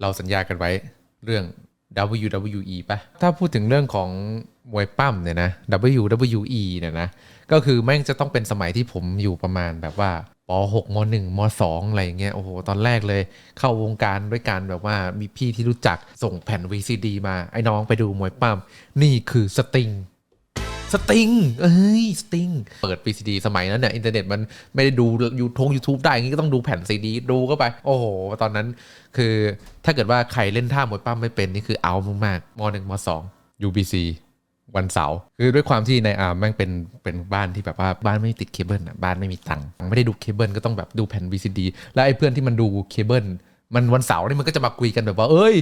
เราสัญญากันไว้เรื่อง WWE ปะถ้าพูดถึงเรื่องของมวยปั้มเนี่ยนะ WWE เนี่ยนะ ก็คือแม่งจะต้องเป็นสมัยที่ผมอยู่ประมาณแบบว่าป .6 ม .1 ม .2 อะไรอย่างเงี้ย โอ้โห ตอนแรกเลย เข้าวงการด้วยการแบบว่ามีพี่ที่รู้จักส่งแผ่น VCD มา ไอ้น้องไปดูมวยปั้ม นี่คือสติง สติงเอ้ยสติงเปิด VCD สมัยนั้นเนี่ยอินเทอร์เน็ตมันไม่ได้ดูยูทง YouTube ได้อย่างงี้ก็ต้องดูแผ่นซีดีดูเข้าไป โอ้โห ตอนนั้นคือถ้าเกิดว่าใครเล่นท่ามวยปั้มไม่เป็นนี่คือเอามากๆมหนึ่งมสอง UBC วันเสาร์คือด้วยความที่ในอาร์มแม่งเป็นเป็นบ้านที่แบบว่าบ้านไม่ติดเคเบิลอะบ้านไม่มีตังค์ไม่ได้ดูเคเบิลก็ต้องแบบดูแผ่น VCD แล้วไอ้เพื่อนที่มันดูเคเบิล มันวันเสาร์นี่มันก็จะมาคุยกันแบบว่า เอ้ย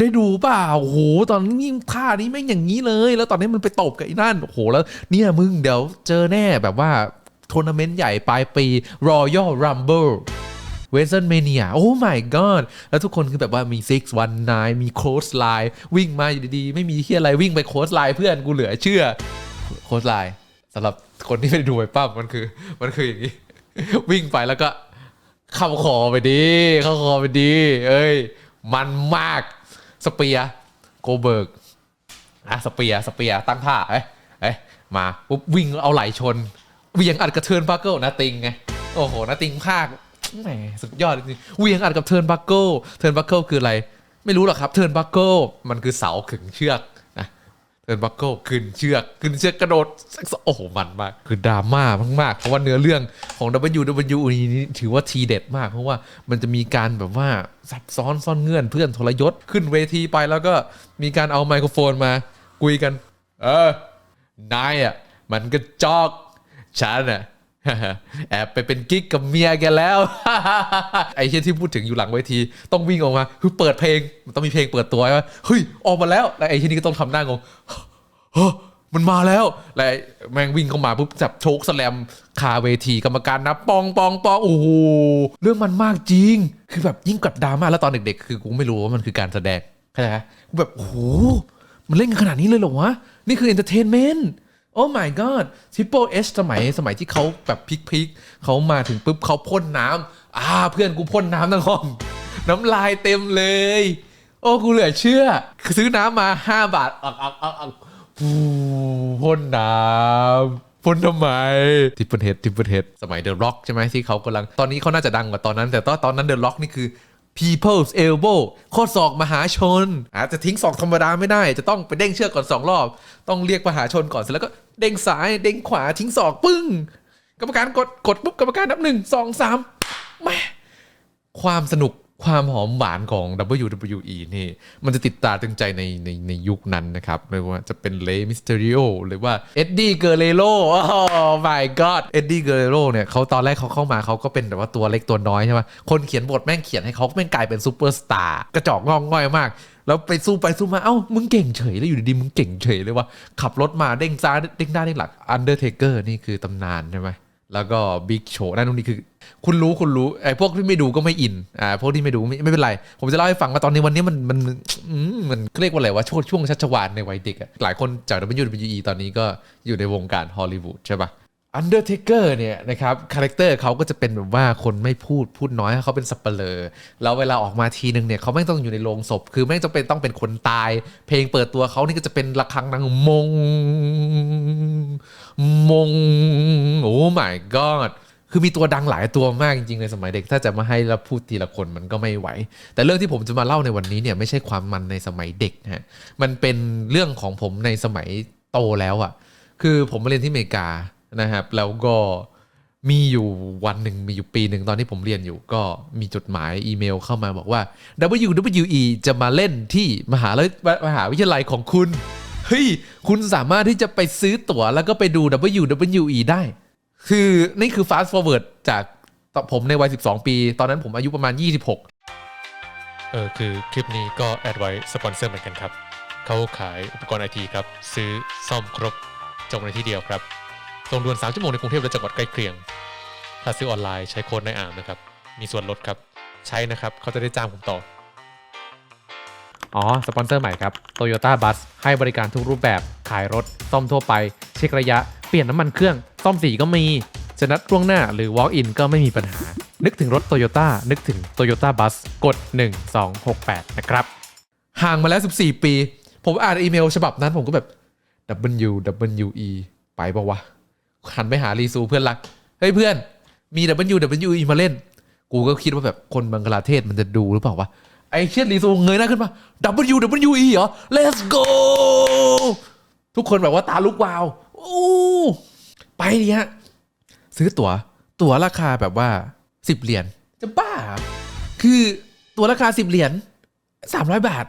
ได้ดูเปล่าโอ้โหตอนนี้ท่านี้แม่งอย่างนี้เลย แล้วตอนนี้มันไปตบกับไอ้นั่นโอ้โหแล้ว เนี่ยมึงเดี๋ยวเจอแน่แบบว่าทัวร์นาเมนต์ใหญ่ปลายปี Royal Rumble เวสเ e นเมเนียโอ้ my god แล้วทุกคนคือแบบว่ามี6 1 9มีโค้ชไลน์วิ่งมาอยู่ดีๆ ไม่มีที่อะไรวิ่งไปโค้ชไลน์เพื่อนกูเหลือเชื่อโค้ชไลน์สำหรับคนที่ไม่ได้ดูไปปั้มมันคือ มันคืออย่างนี้ วิ่งไปแล้วก็ เข้าคอไปดีเข้าคอไปดี เอ้ย มันมากสเปียโกเบิร์กอะสเปียสเปียตั้งท่าเอ้ยเอ้ยมาปุ๊บวิ่งเอาไหลชนเวียงอัดกระเทิร์นบัคเกิลนะติงไงโอ้โหนะติงภาคแหมสุดยอดจริงเวียงอัดกับเทิร์นบัคเกิลเทิร์นบัคเกิลคืออะไร ไม่รู้หรอกครับเทิร์นบัคเกิลมันคือเสาขึงเชือก เทิร์นบัคเกิลขึ้นเชือกขึ้นเชือกกระโดดโอ้โหมันมาก คือดราม่ามากๆ เพราะว่าเนื้อเรื่องของ WWE นี้ถือว่าทีเด็ดมาก เพราะว่ามันจะมีการแบบว่าซับซ้อนซ่อนเงื่อนเพื่อนทรยศ ขึ้นเวทีไปแล้วก็มีการเอาไมโครโฟนมาคุยกัน เออนายอะมันก็จอกฉันอะ แอบไปเป็นกิ๊กกับเมียแกแล้ว ไอ้เช่นที่พูดถึงอยู่หลังเวที ต้องวิ่งออกมาคือเปิดเพลงมันต้องมีเพลงเปิดตัวใช่ไหมเฮ้ยออกมาแล้วแล้วไอ้เช่นนี้ก็ต้องทำหน้างงมันมาแล้วแล้วแม่งวิ่งเข้ามาปุ๊บจับโชกสแลมคาเวทีกรรมการนับปองปองปองโอ้โหเรื่องมันมากจริง คือแบบยิ่งกัดดราม่าแล้วตอนเด็กๆ คือกูไม่รู้ว่ามันคือการแสดงเข้าใจไหมกูแบบโอ้โหมันเล่นกันขนาดนี้เลยเหรอวะนี่คือเอนเตอร์เทนเมนต์ โอ้ my god Triple H สสมัยสมัยที่เขาแบบพิกๆเขามาถึงปุ๊บเขาพ่นน้ำอ่าเพื่อนกูพ่นน้ำทั้งห้อง น้ำลายเต็มเลย โอ้กูเหลือเชื่อ ซื้อน้ำมา 5 บาทอักอักอักอักฟูพ่นน้ำพ่นทำไมทิปเปิลเฮดทิปเปิลเฮดสมัยเดอะร็อกใช่ไหมที่เขากำลัง ตอนนี้เขาน่าจะดังกว่าตอนนั้น แต่ตอนตอนนั้นเดอะร็อกนี่คือ People's Elbow ข้อศอกมหาชน อาจจะทิ้งศอกธรรมดาไม่ได้ จะต้องไปเด้งเชือกก่อนสองรอบ ต้องเรียกมหาชนก่อนเสร็จแล้วก็ เด้งซ้ายเด้งขวาทิ้งศอกปึ้ง กรรมการกดกดปุ๊บกรรมการนับหนึ่งสองสามแม่ความสนุกความหอมหวานของ WWE นี่ มันจะติดตาตึงใจในในในยุคนั้นนะครับ ไม่ว่าจะเป็นเลมิสเตอริโอหรือว่าเอ็ดดี้เกเรโรโอ้ my god เอ็ดดี้เกเรโรเนี่ยเขาตอนแรกเขาเข้ามาเขาก็เป็นแบบว่าตัวเล็กตัวน้อยใช่ไหมคนเขียนบทแม่งเขียนให้เขาแม่งกลายเป็นซูเปอร์สตาร์กระจอกงองง่อยมาก แล้วไปสู้ไปสู้มาเอ้ามึงเก่งเฉยแล้วอยู่ดีๆมึงเก่งเฉยเลยว่าขับรถมาเด้งซ้ายเด้งหน้าเด้งหลังอันเดอร์เทเกอร์นี่คือตำนานใช่ไหมแล้วก็บิ๊กโชว์นั่นนู่นนี่คือ คุณรู้คุณรู้ไอ้พวกที่ไม่ดูก็ไม่อินอ่าพวกที่ไม่ดูไม่ไม่เป็นไร ผมจะเล่าให้ฟังว่าตอนนี้วันนี้มันมันมมันเรียกว่าอะไรว่าช่วงช่วงชัชวานในวัยเด็กอะหลายคนจาก WWE ตอนนี้ก็อยู่ในวงการฮอลลีวูดใช่ปะ Undertaker เกอร์เนี่ยนะครับคาแรคเตอร์เขาก็จะเป็นแบบว่าคนไม่พูดพูดน้อยเขาเป็นสับเปลอแล้วเวลาออกมาทีนึงเนี่ยเขาไม่ต้องอยู่ในโรงศพ คือไม่จำเป็นต้องเป็นคนตาย เพลงเปิดตัวเขานี่ก็จะเป็นระฆังดังมง มง โอ้ my god คือมีตัวดังหลายตัวมากจริงๆในสมัยเด็ก ถ้าจะมาให้เราพูดทีละคนมันก็ไม่ไหว แต่เรื่องที่ผมจะมาเล่าในวันนี้เนี่ยไม่ใช่ความมันในสมัยเด็กฮะมันเป็นเรื่องของผมในสมัยโตแล้วอะ่ะ คือผมมาเรียนที่อเมริกา นะครับแล้วก็มีอยู่วันหนึ่งมีอยู่ปีหนึ่งตอนที่ผมเรียนอยู่ ก็มีจดหมายอีเมลเข้ามาบอกว่า WWE จะมาเล่นที่มหาลัยมหาวิทยาลัยของคุณเฮ้ยคุณสามารถที่จะไปซื้อตั๋วแล้วก็ไปดู WWE ได้ คือนี่คือ fast forward จากผมในวัย 12 ปี ตอนนั้นผมอายุประมาณ 26 เออคือคลิปนี้ก็แอดไว้สปอนเซอร์เหมือนกันครับเขาขายอุปกรณ์ไอทีครับ ซื้อซ่อมครบจบในที่เดียวครับ ส่งด่วน 3 ชั่วโมงในกรุงเทพและจังหวัดใกล้เคียง ถ้าซื้อออนไลน์ใช้โค้ดในอ่านนะครับ มีส่วนลดครับ ใช้นะครับ เขาจะได้จ้างผมต่อ อ๋อ สปอนเซอร์ใหม่ครับ Toyota Bus ให้บริการทุกรูปแบบ ขายรถ ซ่อมทั่วไป เช็คระยะ เปลี่ยนน้ำมันเครื่อง ซ่อมสีก็มี จะนัดล่วงหน้าหรือ walk in ก็ไม่มีปัญหา นึกถึงรถโตโยต้านึกถึงโตโยต้าบัสกด 1268 นะครับ ห่างมาแล้ว 14 ปี ผมอ่านอีเมลฉบับนั้นผมก็แบบ W W E ไปปะวะ หันไปหารีซูเพื่อนรัก เฮ้ยเพื่อนมี W W E มาเล่น กูก็คิดว่าแบบคนบังกลาเทศมันจะดูหรือเปล่าวะไอ้เชียรีซูเงยหน้าขึ้นมา W W E เหรอ let's go ทุกคนแบบว่าตาลุกวาวโอ้ไปดิฮะซื้อตั๋ว ตั๋วราคาแบบว่า10เหรียญจะบ้า คือตั๋วราคา10เหรียญ300บาท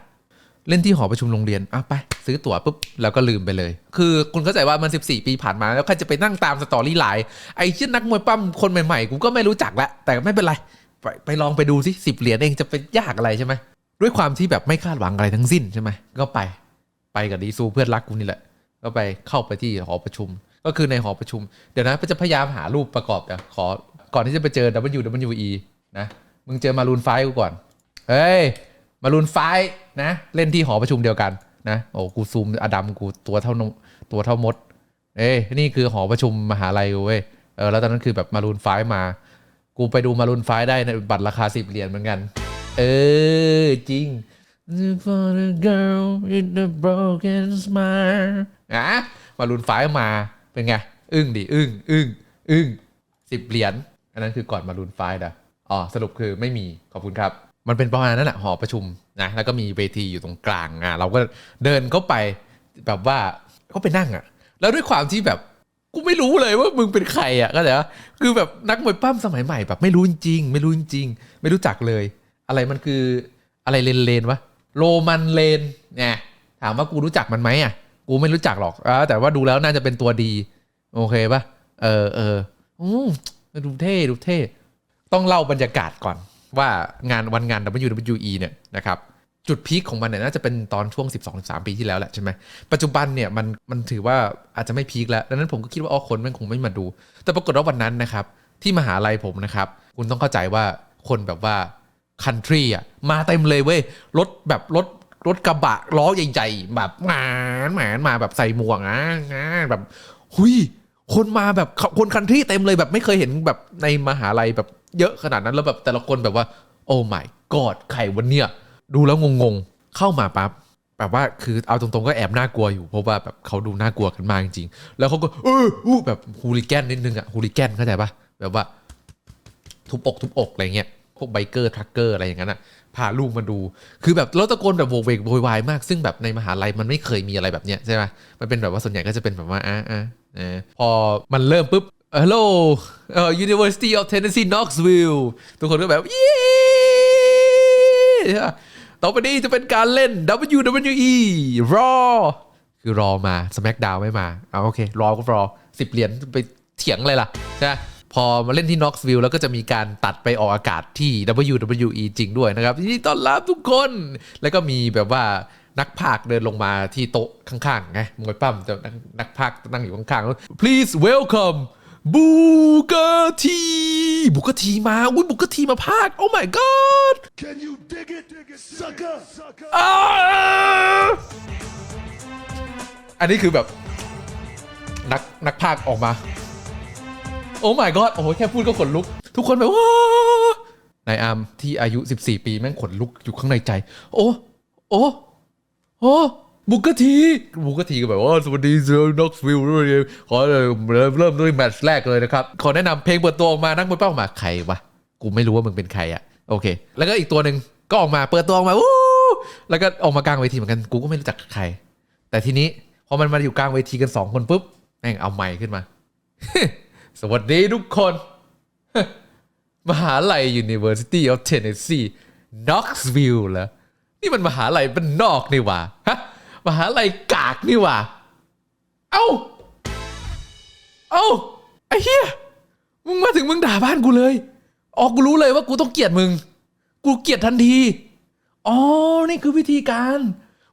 เล่นที่หอประชุมโรงเรียนอะไป ซื้อตั๋วปุ๊บ แล้วก็ลืมไปเลย คือคุณเข้าใจว่ามัน 14 ปีผ่านมา แล้วใครจะไปนั่งตามสตอรี่ไลน์ไอ้เช่นนักมวยปั้มคนใหม่ๆ กูก็ไม่รู้จักละแต่ไม่เป็นไร ไปไปลองไปดูสิสิบเหรียญเองจะเป็นยากอะไรใช่ไหมด้วยความที่แบบไม่คาดหวังอะไรทั้งสิ้นใช่ไหมก็ไปไปกับดีซูเพื่อนรักกูนี่แหละ ก็ไปเข้าไปที่หอประชุม ก็คือในหอประชุม เดี๋ยวนะจะพยายามหารูปประกอบเดี๋ยวขอก่อนที่จะไปเจอ WWE นะมึงเจอมารูนไฟกูก่อนเฮ้ย มารูนไฟนะ เล่นที่หอประชุมเดียวกันนะโอ้กูซูมอดัมกูตัวเท่าตัวเท่ามด เอ้นี่คือหอประชุมมหาลัยเว้ยเออแล้วตอนนั้นคือแบบมารูนไฟมา กูไปดูมารูนไฟได้ในบัตรราคาสิบเหรียญเหมือนกัน เออจริง For the girl with the broken smile อะมารูนไฟมาเป็นไง อึ้งดิอึ้งอึ้งอึ้งสิบเหรียญอันนั้นคือก่อนมารูนไฟนะอ๋อสรุปคือไม่มีขอบคุณครับ มันเป็นประมาณนั้นแหละหอประชุมนะแล้วก็มีเวทีอยู่ตรงกลางอะเราก็เดินเข้าไปแบบว่าก็ไปนั่งอะ แล้วด้วยความที่แบบกูไม่รู้เลยว่ามึงเป็นใครอะก็แต่ว่าคือแบบนักมวยปั้มสมัยใหม่แบบไม่รู้จริงไม่รู้จริงไม่รู้จักเลย อะไรมันคืออะไรเลนเลนวะโรมันเลนเนี่ยถามว่ากูรู้จักมันไหมอะกูไม่รู้จักหรอกอแต่ว่าดูแล้วน่าจะเป็นตัวดี โอเคปะเออเอออืมดูเท่ดูเท่ ต้องเล่าบรรยากาศก่อน ว่างานวันงาน WWE เนี่ยนะครับจุดพีคของมันเนี่ยน่าจะเป็นตอนช่วง 12-13 ปีที่แล้วแหละใช่ไหมปัจจุบันเนี่ยมันมันถือว่าอาจจะไม่พีคแล้ว ดังนั้นผมก็คิดว่าอ๋อคนมันคงไม่มาดู แต่ปรากฏว่าวันนั้นนะครับ ที่มหาลัยผมนะครับ คุณต้องเข้าใจว่าคนแบบว่าคันทรีอะมาเต็มเลยเว้ยรถแบบรถรถกระบะล้อใหญ่ๆแบบหมานหมานมาแบบใส่หมวกอะอะแบบหุยคนมาแบบคนคันทรีเต็มเลยแบบไม่เคยเห็นแบบในมหาลัยแบบ เยอะขนาดนั้นแล้วแบบแต่ละคนแบบว่า โอ้ my god ใครวันเนี้ยดูแล้วงงๆ เข้ามาปั๊บแบบว่าคือเอาตรงๆก็แอบน่ากลัวอยู่เพราะว่าแบบเขาดูน่ากลัวกันมากจริงๆ แล้วเขาก็เอออู้แบบฮูลิแกนนิดนึงอะฮูลิแกนเข้าใจปะแบบว่า ทุบอกทุบอกอะไรเงี้ยพวกไบเกอร์ทรัคเกอร์อะไรอย่างนั้นอะพาลูกมาดู คือแบบแล้วตะโกนแบบโวกเวกโวยวายมาก ซึ่งแบบในมหาลัยมันไม่เคยมีอะไรแบบเนี้ยใช่ไหมมันเป็นแบบว่าส่วนใหญ่ก็จะเป็นแบบว่าอะอะพอมันเริ่มปุ๊บ Hello เอ่อ University of Tennessee Knoxville ทุกคนก็แบบเย้ต่อไปนี้จะเป็นการเล่น WWE Raw คือรอมา SmackDown ไม่มาเอาโอเค รอก็รอสิบเหรียญไปเถียงเลยล่ะใช่พอมาเล่นที่ Knoxville แล้วก็จะมีการตัดไปออกอากาศที่ WWE จริงด้วยนะครับยินดีต้อนรับทุกคน แล้วก็มีแบบว่านักพากย์เดินลงมาที่โต๊ะข้างๆไงมวยปั้มจะนักพากย์นั่งอยู่ข้างๆ please welcome บูเกอร์ทีบุกทีมาอุ้ยบุกทีมาพากย์ oh my god Can you dig it, sucker? sucker? อ้าวอันนี้คือแบบนักนักพากย์ออกมา โอ้ my god โอ้โหแค่พูดก็ขนลุก ทุกคนแบบว้านายอาร์มที่อายุ 14 ปี แม่งขนลุกอยู่ข้างในใจ โอ้ โอ้ โอ้ บุกกะทีบุกกะทีก็แบบว่าสวัสดีเซอร์น็อกส์วิลขอเริ่มเริ่มด้วยแมตช์แรกเลยนะครับ ขอแนะนำเพลงเปิดตัวออกมานักมวยเป้ามาใครวะ กูไม่รู้ว่ามึงเป็นใครอะโอเค แล้วก็อีกตัวหนึ่งก็ออกมาเปิดตัวออกมาวู้แล้วก็ออกมากลางเวทีเหมือนกัน กูก็ไม่รู้จักใคร แต่ทีนี้พอมันมาอยู่กลางเวทีกันสองคนปุ๊บแม่งเอาไมค์ขึ้นมา สวัสดีทุกคนมหาลัย University of Tennessee Knoxville เหรอนี่มันมหาลัยบ้านนอกนี่หว่าฮะ มหาลัยกากนี่ว่าเอ้า เอ้าไอ้เหี้ยมึงมาถึงมึงด่าบ้านกูเลยอ๋อกูรู้เลยว่ากูต้องเกลียดมึง กูเกลียดทันทีอ๋อนี่คือวิธีการ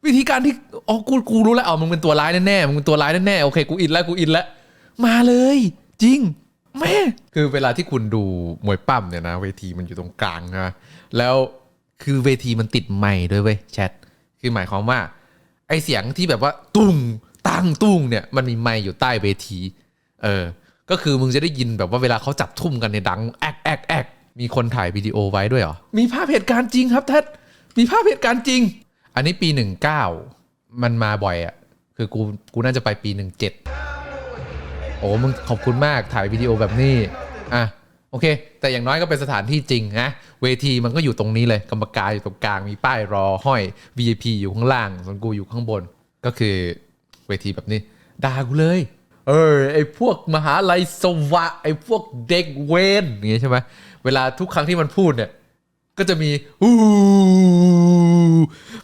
วิธีการที่อ๋อกูกูรู้แล้วอ๋อมึงเป็นตัวร้ายแน่ๆมึงเป็นตัวร้ายแน่ๆโอเคกูอินแล้วกูอินแล้วมาเลย จริงแม่คือเวลาที่คุณดูมวยปั้มเนี่ยนะ เวทีมันอยู่ตรงกลางนะแล้วคือเวทีมันติดไมค์ด้วยเว้ยแชทคือหมายความว่า อเสียงที่แบบว่าตุ้งตั้งตุ้งเนี่ยมันมีไมค์อยู่ใต้เวทีเออก็คือมึงจะได้ยินแบบว่าเวลาเขาจับทุ่มกันเนี่ยดังแอกแอกแอกมีคนถ่ายวิดีโอไว้ด้วยเหรอ มีภาพเหตุการณ์จริงครับทัดมีภาพเหตุการณ์จริง อันนี้ปี 19 มันมาบ่อยอะ่ะ คือกูกูน่าจะไปปี 17 โอ้มึงขอบคุณมากถ่ายวิดีโอแบบนี้ อะ โอเค แต่อย่างน้อยก็เป็นสถานที่จริงนะ เวทีมันก็อยู่ตรงนี้เลย กรรมการอยู่ตรงกลาง มีป้ายรอห้อย VIP อยู่ข้างล่าง ส่วนกูอยู่ข้างบน ก็คือเวทีแบบนี้ ด่ากูเลย เออ ไอพวกมหาลัยสวะ ไอพวกเด็กเวนอย่างเงี้ยใช่ไหม เวลาทุกครั้งที่มันพูดเนี่ย ก็จะมีอู้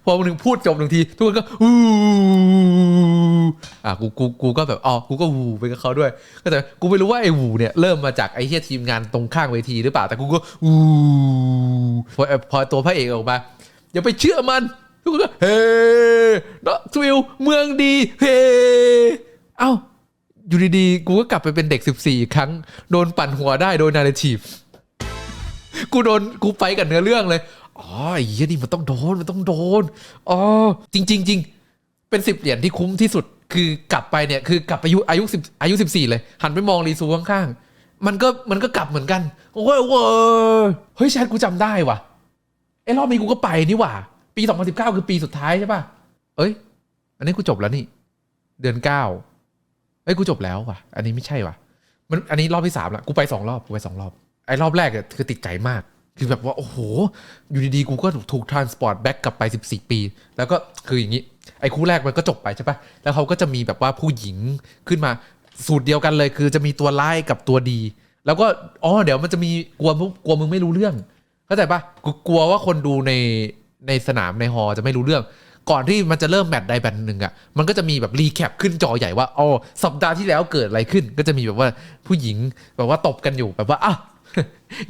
พอมันถึงพูดจบหนึ่งที ทุกคนก็อู้อะกูกูกูก็แบบอ๋อกูก็วูไปกับเขาด้วย ก็แต่กูไม่รู้ว่าไอ้วูเนี่ยเริ่มมาจากไอ้เฮียทีมงานตรงข้างเวทีหรือเปล่าแต่กูก็วูพอพอตัวพระเอกออกมาอย่าไปเชื่อมัน ทุกคนก็เฮ้ด็อกวิลเมืองดีเฮ้เอ้าอยู่ดีๆกูก็กลับไปเป็นเด็ก 14 อีกครั้ง โดนปั่นหัวได้โดยนาร์เรทีฟ กูโดนกูไปกับเนื้อเรื่องเลยอ๋อไอ้เหี้ยนี่มันต้องโดนมันต้องโดนอ๋อจริงจริงจริงเป็นสิบเหรียญที่คุ้มที่สุด คือกลับไปเนี่ยคือกลับไปอายุอายุสิบอายุสิบสี่เลย หันไปมองรีซูข้างๆมันก็มันก็กลับเหมือนกันโอ้ยโว้เฮ้ยแชทกูจำได้ว่ะไอ้รอบนี้กูก็ไปนี่ว่าปี2019คือปีสุดท้ายใช่ป่ะเอ้ย อันนี้กูจบแล้วนี่ เดือนเก้าเอ้ยกูจบแล้วว่ะ อันนี้ไม่ใช่ว่ะมันอันนี้รอบที่สามละกูไปสองรอบกูไปสองรอบ ไอ้รอบแรกอะคือติดใจมาก คือแบบว่า โอ้โห อยู่ดีๆ กูก็ถูกทรานสปอร์ตแบ็กกลับไป 14 ปี แล้วก็คืออย่างนี้ ไอ้คู่แรกมันก็จบไปใช่ปะแล้วเขาก็จะมีแบบว่าผู้หญิงขึ้นมาสูตรเดียวกันเลย คือจะมีตัวร้ายกับตัวดี แล้วก็อ๋อเดี๋ยวมันจะมีกลัวกลัวมึงไม่รู้เรื่องเข้าใจปะกูกลัวว่าคนดูในในสนามในฮอลจะไม่รู้เรื่อง ก่อนที่มันจะเริ่มแมตช์ใดแมตช์หนึ่งอะมันก็จะมีแบบรีแคปขึ้นจอใหญ่ว่าอ๋อสัปดาห์ที่แล้วเกิดอะไรขึ้น ก็จะมีแบบว่าผู้หญิงแบบว่าตบกันอยู่แบบว่าอะ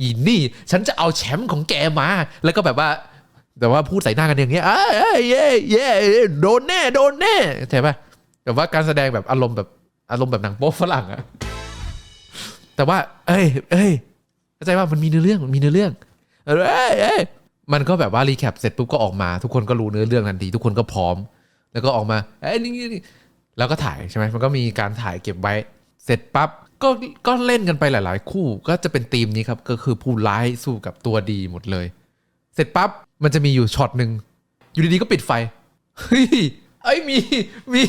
อีนี่ ฉันจะเอาแชมป์ของแกมา แล้วก็แบบว่า แต่ว่าพูดใส่หน้ากันอย่างเงี้ยเอ้ยเย้เย้โดนแน่ โดนแน่ใช่ปะแต่ว่าการแสดงแบบอารมณ์แบบอารมณ์แบบหนังโป๊ฝรั่งอะแต่ว่า เอ้ยเอ้ยเข้าใจว่ามันมีเนื้อเรื่องมันมีเนื้อเรื่องเอ้ยเอ้ยมันก็แบบว่ารีแคปเสร็จปุ๊บก็ออกมาทุกคนก็รู้เนื้อเรื่องทันทีทุกคนก็พร้อม แล้วก็ออกมาเอ้ยนี่นี่แล้วก็ถ่ายใช่ไหมมันก็มีการถ่ายเก็บไว้ เสร็จปั๊บ ก็ก็เล่นกันไปหลาย ๆ คู่ก็จะเป็นธีมนี้ครับก็คือผู้ร้ายสู้กับตัวดีหมดเลย เสร็จปั๊บมันจะมีอยู่ช็อตหนึ่งอยู่ดีๆก็ปิดไฟเฮ้ยไอ้มีมี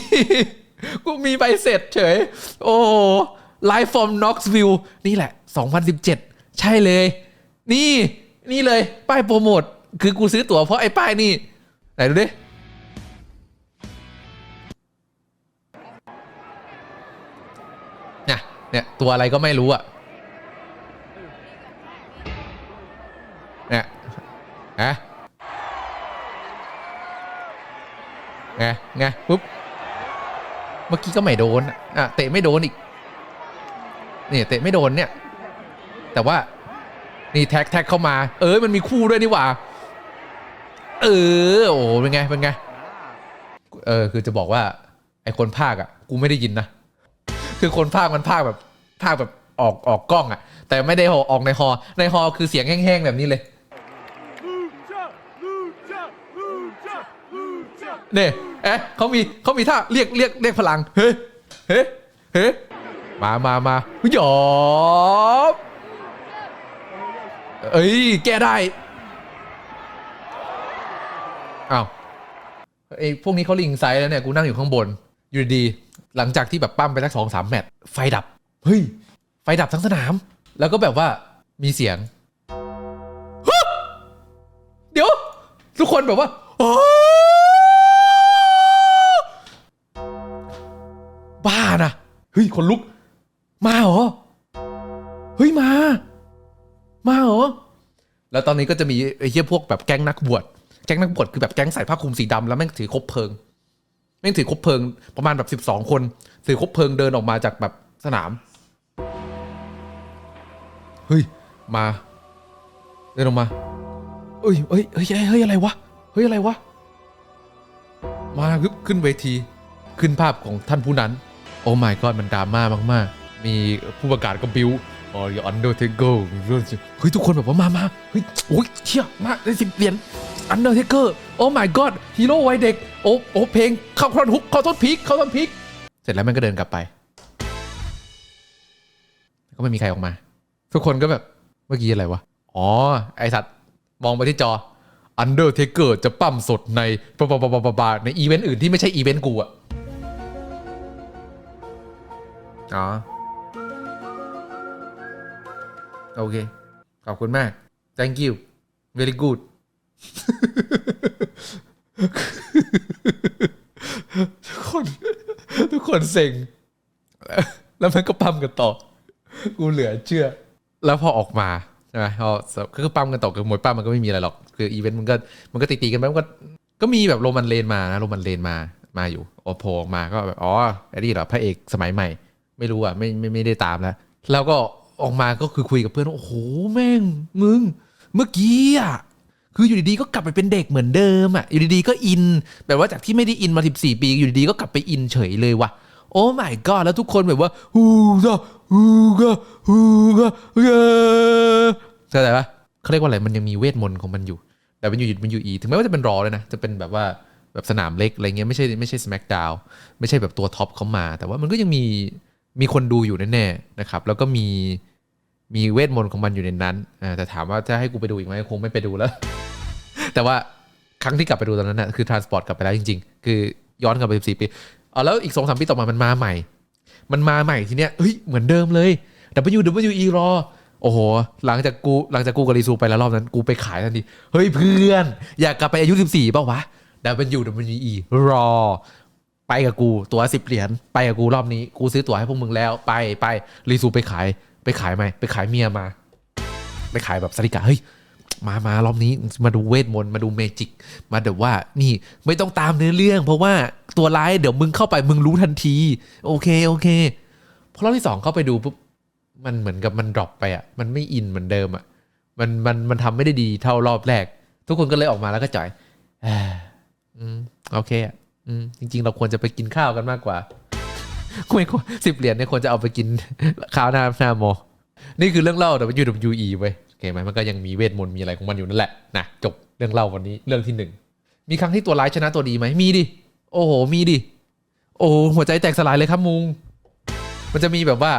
กูมีใบเสร็จเฉย โอ้ไลฟ์ฟอร์มน็อกซ์วิวนี่แหละ 2017 ใช่เลย นี่ นี่เลย ป้ายโปรโมท คือกูซื้อตั๋วเพราะไอ้ป้ายนี่ ไหนดูดิ เนี่ย ตัวอะไรก็ไม่รู้อะเนี่ยฮะไงไงปุ๊บ เมื่อกี้ก็ไม่โดนอะอะเตะไม่โดนอีกเนี่ยเตะไม่โดนเนี่ย แต่ว่านี่แท็กแท็กเข้ามา เออมันมีคู่ด้วยนี่หว่า เออโอ้เป็นไงเป็นไง เออคือจะบอกว่า ไอคนภาคอะ กูไม่ได้ยินนะ คือคนภาคมันภาคแบบภาคแบบออกออกกล้องอะแต่ไม่ได้ออกในฮอในฮอคือเสียงแห้งๆแบบนี้เลยเนี่ยเอ๊ะเขามีเขามีท่าเรียกเรียกเรียกพลังเฮ้เฮ้เฮ้มามามาหยอบเอ้ยแก้ได้อ้าวไอ้พวกนี้เขาลิงไซด์แล้วเนี่ยกูนั่งอยู่ข้างบน อยู่ดี หลังจากที่แบบปั้มไปสักสองสามแมตช์ไฟดับ เฮ้ย ไฟดับทั้งสนาม แล้วก็แบบว่ามีเสียงเดี๋ยว ทุกคนแบบว่าโอ้บ้านะเฮ้ยคนลุก มาเหรอ เฮ้ยมา มาเหรอ แล้วตอนนี้ก็จะมีไอ้เหี้ยพวกแบบแก๊งนักบวช แก๊งนักบวชคือแบบแก๊งใส่ผ้าคลุมสีดำแล้วแม่งถือคบเพลิง แม่งถือคบเพลิงประมาณแบบสิบสองคน ถือคบเพลิงเดินออกมาจากแบบสนาม เฮ้ย มา เดินออกมา เอ้ยเอ้ยเฮ้ยเฮ้ยเฮ้ยอะไรวะ เฮ้ยอะไรวะ มาฮึบขึ้นเวที ขึ้นภาพของท่านผู้นั้น โอ้ my god มันดราม่ามาก ๆ มีผู้ประกาศก็บิว อ๋ออันเดอร์เทเกอร์เฮ้ยทุกคนแบบว่ามามาเฮ้ยโอ้ยเชี่ยมาได้สิบเหรียญอันเดอร์เทเกอร์โอ้ my god ฮีโร่วัยเด็ก โอ้โอ้เพลงเข้าครอนฮุกเข้าต้นพีคเข้าต้นพีคเสร็จแล้วมันก็เดินกลับไป ก็ไม่มีใครออกมา ทุกคนก็แบบเมื่อกี้อะไรวะ อ๋อ ไอสัตว์มองไปที่จอ Undertaker จะปั้มสดในปะปะปะปะปะปะในอีเวนต์อื่นที่ไม่ใช่อีเวนต์กูอะอ๋อ โอเค ขอบคุณมาก thank you very good ทุกคน ทุกคนเซ็ง แล้วมันก็ปั๊มกันต่อ กูเหลือเชื่อ แล้วพอออกมาใช่ไหมพอคือปั๊มกันต่อคือมวยปั้มมันก็ไม่มีอะไรหรอก คืออีเวนต์มันก็มันก็ตีๆกันไปมันก็ก็มีแบบโรมันเลนมานะโรมันเลนมามาอยู่โอโผล่ออกมาก็แบบอ๋อไอ้นี่เหรอพระเอกสมัยใหม่ ไม่รู้อะไม่ไม่ไม่ได้ตามแล้ว แล้วก็ ออกมาก็คือคุยกับเพื่อนว่าโอ้โหแม่งมึง เมื่อกี้อะคืออยู่ดีๆก็กลับไปเป็นเด็กเหมือนเดิมอะอยู่ดีๆก็อินแบบว่าจากที่ไม่ได้อินมา14ปี อยู่ดีๆก็กลับไปอินเฉยเลยว่ะโอ้ my god แล้วทุกคนแบบว่าฮูกะฮูกะฮูกะเย้เข้าใจปะเขาเรียกว่าอะไรมันยังมีเวทมนต์ของมันอยู่ แต่มันอยู่มันอยู่อีถึงแม้ว่าจะเป็นรอเลยนะจะเป็นแบบว่าแบบสนามเล็กอะไรเงี้ยไม่ใช่ไม่ใช่ SmackDown ไม่ใช่แบบตัวท็อปเขามา แต่ว่ามันก็ยังมีมีคนดูอยู่แน่ๆนะครับ แล้วก็มี มีเวทมนต์ของมันอยู่ในนั้นแต่ถามว่าจะให้กูไปดูอีกไหมคงไม่ไปดูแล้ว แต่ว่าครั้งที่กลับไปดูตอนนั้นนะคือ transport กลับไปแล้วจริง ๆ คือย้อนกลับไป14ปีเอาแล้วอีก2-3ปีต่อมามันมาใหม่ มันมาใหม่ทีเนี้ยเฮ้ยเหมือนเดิมเลย WWE รอโอ้โห หลังจากกูหลังจากกูกับรีซูไปแล้วรอบนั้นกูไปขายทันทีเฮ้ยเพื่อน อยากกลับไปอายุ 14เปล่าวะ WWE รอ ไปกับกูตัว10เหรียญไปกับกูรอบนี้ กูซื้อตั๋วให้พวกมึงแล้วไปไปรีซูไปขาย ไปขายไหมไปขายเมียมา ไปขายแบบสาริกาเฮ้ยมามารอบนี้มาดูเวทมนต์มาดูเมจิก มาเดี๋ยวว่านี่ไม่ต้องตามเนื้อเรื่อง เพราะว่าตัวร้ายเดี๋ยวมึงเข้าไปมึงรู้ทันที โอเคโอเคพอรอบที่สองเข้าไปดูปุ๊บมันเหมือนกับมันดรอปไปอะ มันไม่อินเหมือนเดิมอะ มันมันมันทำไม่ได้ดีเท่ารอบแรก ทุกคนก็เลยออกมาแล้วก็จ่อยอ่ออืมโอเคอะอืมจริง ๆ เราควรจะไปกินข้าวกันมากกว่า ไม่ควรสิบเหรียญเนี่ยควรจะเอาไปกินข้าวหน้าหน้าโมนี่คือเรื่องเล่าแต่ว่า WWE เว้ยโอเคไหมมันก็ยังมีเวทมนต์มีอะไรของมันอยู่นั่นแหละนะจบเรื่องเล่าวันนี้เรื่องที่หนึ่งมีครั้งที่ตัวร้ายชนะตัวดีไหมมีดิโอ้โหมีดิโอ้หัวใจแตกสลายเลยครับมุง มันจะมีแบบว่า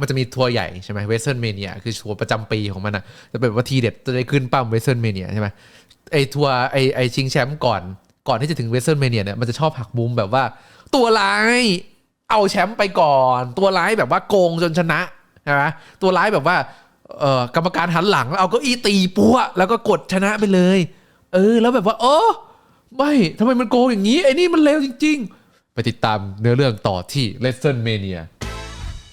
มันจะมีทัวร์ใหญ่ใช่ไหมเวสเทิร์นเมเนียคือทัวร์ประจำปีของมันอะจะเป็นว่าทีเด็ดจะได้ขึ้นปั้มเวสเทิร์นเมเนียใช่ไหมไอทัวร์ไอไอชิงแชมป์ก่อน ก่อนที่จะถึงเวสเทิร์นเมเนียเนี่ยมันจะชอบหักมุมแบบว่า ตัวร้าย เอาแชมป์ไปก่อน ตัวร้ายแบบว่าโกงจนชนะใช่ไหมตัวร้ายแบบว่าเออกรรมการหันหลังแล้วเอาก็อีตีปัวแล้วก็กดชนะไปเลย เออ แล้วแบบว่าโอ้ไม่ทำไมมันโกงอย่างนี้ ไอ้นี่มันเลวจริง ๆ ไปติดตามเนื้อเรื่องต่อที่ l e s s o n Mania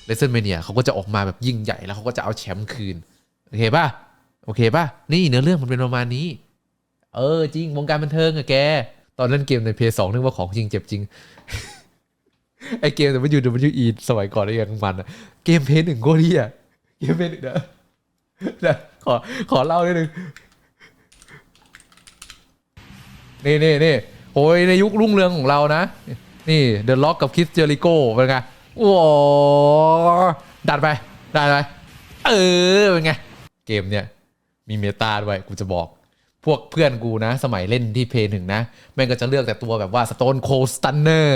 l e s s o n Mania เขาก็จะออกมาแบบยิ่งใหญ่แล้วเขาก็จะเอาแชมป์คืน โอเคป่ะ โอเคป่ะ นี่เนื้อเรื่องมันเป็นประมาณนี้ เออ จริงวงการบันเทิงอะแก ตอนเล่นเกมใน PS2 นึกว่าของจริงเจ็บจริง ไอเกมแต่ว่าอยู่ WWE สมัยก่อนไอยังมันอะเกมเพย์หนึ่งโคตรเฮียเกมเพย์หนึ่งนะนะขอขอเล่านิดนึงนี่นี่นี่โอ้ยในยุครุ่งเรืองของเรานะ นี่เดอะล็อกกับคิสเจอริโก้เป็นไงโอ้ดัดไปดัดไปเออเป็นไง เกมเนี่ยมีเมตาด้วยกูจะบอก พวกเพื่อนกูนะ สมัยเล่นที่เพย์หนึ่งนะ แม่งก็จะเลือกแต่ตัวแบบว่า Stone Cold Stunner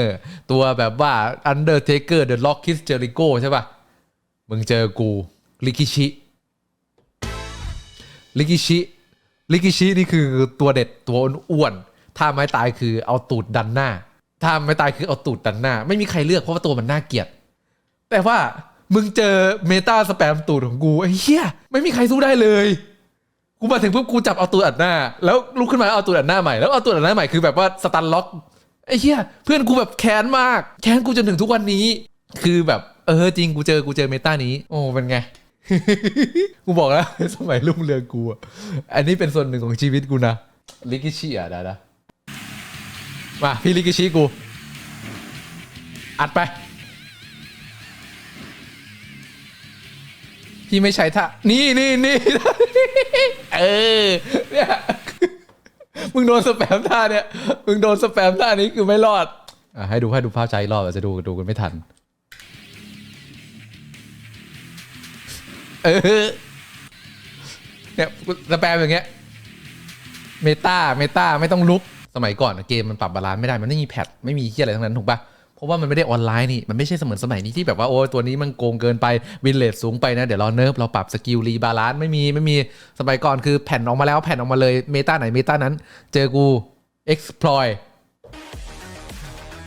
ตัวแบบว่า Undertaker The Rock Chris Jericho ใช่ป่ะมึงเจอกูลิกิชิลิกิชิลิกิชินี่คือตัวเด็ดตัวอ้วนถ้าไม้ตายคือเอาตูดดันหน้าถ้าไม้ตายคือเอาตูดดันหน้า ไม่มีใครเลือกเพราะว่าตัวมันน่าเกลียด แต่ว่ามึงเจอเมตาสแปมตูดของกูไอ้เหี้ยไม่มีใครสู้ได้เลย กูมาถึงปุ๊บกูจับเอาตูดอัดหน้า แล้วลุกขึ้นมาเอาตูดอัดหน้าใหม่แล้วเอาตูดอัดหน้าใหม่คือแบบว่าสตันล็อกไอ้เหี้ยเพื่อนกูแบบแค้นมากแค้นกูจนถึงทุกวันนี้ คือแบบเออจริงกูเจอกูเจอเมตานี้ โอ้เป็นไงกูบอกแล้วสมัยรุ่งเรืองกูอะอันนี้เป็นส่วนหนึ่งของชีวิตกูนะลิกิชิอะได้นะมาพี่ลิกิชิกูอัดไป พี่ไม่ใช้ท่านี่นี่นี่ เออ เนี่ย มึงโดนสแปมท่าเนี่ย มึงโดนสแปมท่านี้คือไม่รอดอะให้ดูให้ดูภาพใจรอบอาจจะดูดูกันไม่ทัน เออ เนี่ยสแปมอย่างเงี้ย เมตาเมตาไม่ต้องลุก สมัยก่อนอะเกมมันปรับบาลานซ์ไม่ได้ มันไม่มีแพทไม่มีเฮียอะไรทั้งนั้นถูกปะพ เพราะว่ามันไม่ได้ออนไลน์นี่ มันไม่ใช่เสมือนสมัยนี้ที่แบบว่าโอ้ตัวนี้มันโกงเกินไปวินเลทสูงไปนะ เดี๋ยวเราเนิร์ฟเราปรับสกิลรีบาลานซ์ไม่มีไม่มีสมัยก่อนคือแผ่นออกมาแล้วแผ่นออกมาเลยเมตาไหนเมตานั้น เจอกู exploit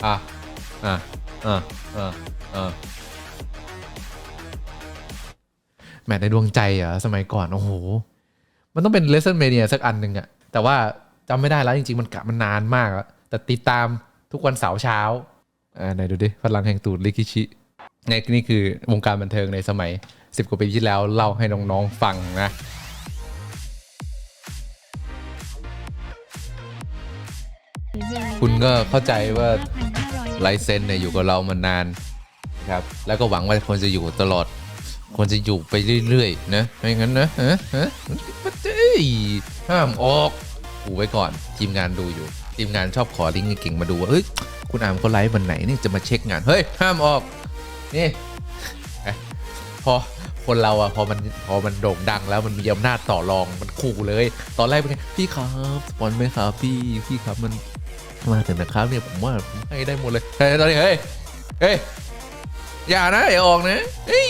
อะอะอะอะอะแมทในดวงใจเหรอสมัยก่อน โอ้โห มันต้องเป็นเลสเซนเมเนียสักอันหนึ่งอะแต่ว่าจำไม่ได้แล้วจริง ๆ มันกะมันนานมากอะแต่ติดตามทุกวันเสาร์เช้า อ่าไหนดูดิพลังแห่งตูดลิกิชิในนี่คือวงการบันเทิงในสมัย 10 กว่าปีที่แล้วเล่าให้น้องๆฟังนะคุณก็เข้าใจว่าไลเซนเนี่ยอยู่กับเรามานานครับแล้วก็หวังว่าคนจะอยู่ตลอด คนจะอยู่ไปเรื่อยๆนะไม่งั้นนะฮะฮะเฮ้ห้ามออกอูไว้ก่อนทีมงานดูอยู่ ทีมงานชอบขอลิงก์เก่งมาดูว่าเฮ้ย คุณอามเขาไลฟ์วันไหนนี่จะมาเช็คงาน เฮ้ย ห้ามออก นี่ พอคนเราอะพอมันพอมันโด่งดังแล้วมันมีอำนาจต่อรองมันขู่เลย ตอนแรกเป็นไงพี่ครับสปอนไหมครับพี่พี่ครับมันมาถึงนะครับเนี่ยผมว่าผมให้ได้หมดเลยเฮ้ยตอนนี้เฮ้ยเฮ้ยอย่านะอย่าออกนะเฮ้ย